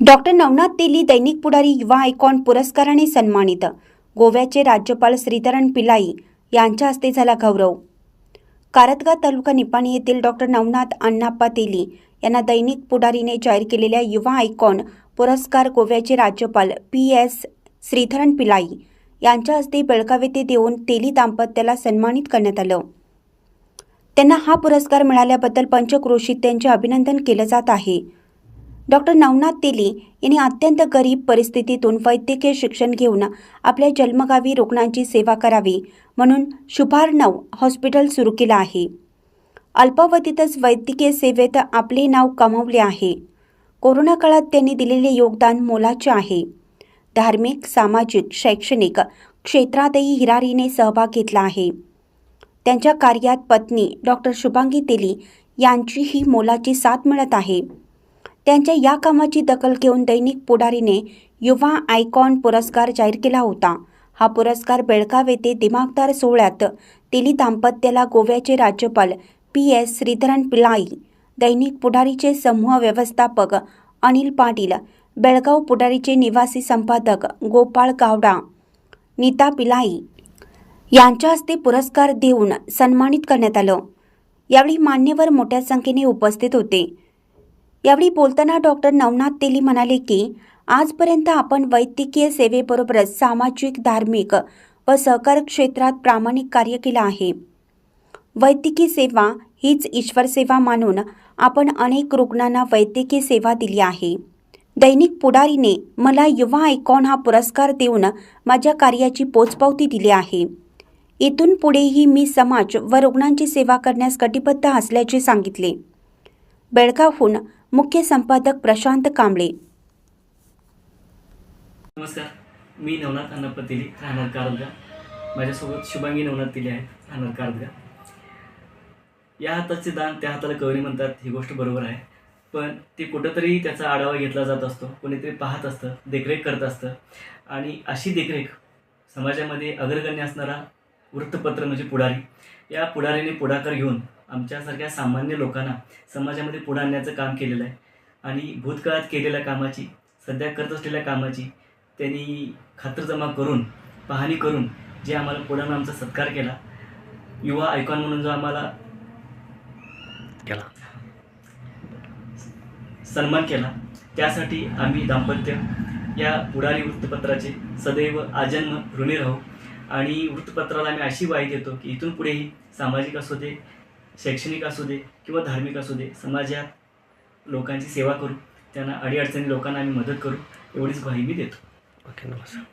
Doctor Navnath तेली दैनिक पुढारी युवा icon पुरस्काराने सन्मानित. गोव्याचे राज्यपाल श्रीधरन पिलाई यांच्या हस्ते झाला गौरव. कारतगा तालुका निपाणी येथील डॉक्टर नवनाथ अण्णाप्पा तेली यांना दैनिक पुढारीने जाहीर केलेल्या युवा आयकॉन पुरस्कार गोव्याचे राज्यपाल पी. एस. श्रीधरन पिलाई यांच्या हस्ते बेळगाव येथे देऊन तेली दाम्पत्याला सन्मानित करण्यात आलं. त्यांना हा पुरस्कार मिळाल्याबद्दल पंचक्रोशीत त्यांचे अभिनंदन केलं जात आहे. डॉक्टर नवनाथ तेली यांनी अत्यंत गरीब परिस्थितीतून वैद्यकीय शिक्षण घेऊन आपल्या जन्मगावी रुग्णांची सेवा करावी म्हणून शुभार्णव हॉस्पिटल सुरू केलं आहे. अल्पावधीतच वैद्यकीय सेवेत आपले नाव कमावले आहे. कोरोना काळात त्यांनी दिलेले योगदान मोलाचे आहे. धार्मिक सामाजिक शैक्षणिक क्षेत्रातही हिरारीने सहभाग घेतला आहे. त्यांच्या कार्यात पत्नी डॉक्टर शुभांगी तेली यांचीही मोलाची साथ मिळत आहे. त्यांच्या या कामाची दखल घेऊन दैनिक पुढारीने युवा आयकॉन पुरस्कार जाहीर केला होता. हा पुरस्कार बेळगाव येथे दिमागदार सोहळ्यात दिली दाम्पत्याला गोव्याचे राज्यपाल पी एस श्रीधरन पिलाई दैनिक पुढारीचे समूह व्यवस्थापक अनिल पाटील बेळगाव पुढारीचे निवासी संपादक गोपाळ गावडा नीता पिलाई यांच्या हस्ते पुरस्कार देऊन सन्मानित करण्यात आलं. यावेळी मान्यवर मोठ्या संख्येने उपस्थित होते. यावेळी बोलताना डॉक्टर नवनाथ तेली म्हणाले की आजपर्यंत आपण वैद्यकीय सेवेबरोबरच सामाजिक धार्मिक व सहकार क्षेत्रात प्रामाणिक कार्य केलं आहे. वैद्यकीय सेवा हीच ईश्वर सेवा मानून आपण अनेक रुग्णांना वैद्यकीय सेवा दिली आहे. दैनिक पुढारीने मला युवा आयकॉन हा पुरस्कार देऊन माझ्या कार्याची पोचपावती दिली आहे. इथून पुढेही मी समाज व रुग्णांची सेवा करण्यास कटिबद्ध असल्याचे सांगितले. बेळगावहून मुख्य संपादक प्रशांत कांबळे. नमस्कार. मी नवनाथ अण्णाप्पा तेली राहणार कारदगा माझ्यासोबत शुभांगी नवनाथ तिले आहेत राहणार कारदगा या हाताचे दान त्या हाताला कवरी म्हणतात ही गोष्ट बरोबर आहे. पण ते कुठंतरी त्याचा आढावा घेतला जात असतो कोणीतरी पाहत असतं देखरेख करत असतं. आणि अशी देखरेख समाजामध्ये अग्रगण्य असणारा वृत्तपत्र म्हणजे पुढारी. या पुढारीने पुढाकार घेऊन आमच्यासारख्या सामान्य लोकांना समाजामध्ये पुढे आणण्याचं काम केलेलं आहे. आणि भूतकाळात केलेल्या कामाची सध्या करत असलेल्या कामाची त्यांनी खातरजमा करून पाहणी करून जे आम्हाला पुढे आमचा सत्कार केला. युवा आयकॉन म्हणून जो आम्हाला केला. सन्मान केला. त्यासाठी आम्ही दाम्पत्य या पुढारी वृत्तपत्राचे सदैव आजन्म ऋणी राहू. आणि वृत्तपत्राला आम्ही अशी वाई देतो की इथून पुढेही सामाजिक असू दे शैक्षणिक असू दे किंवा धार्मिक असू दे समाजात लोकांची सेवा करू त्यांना अडीअडचणी लोकांना आम्ही मदत करू एवढीच ग्वाही मी देतो. ओके नमस्कार.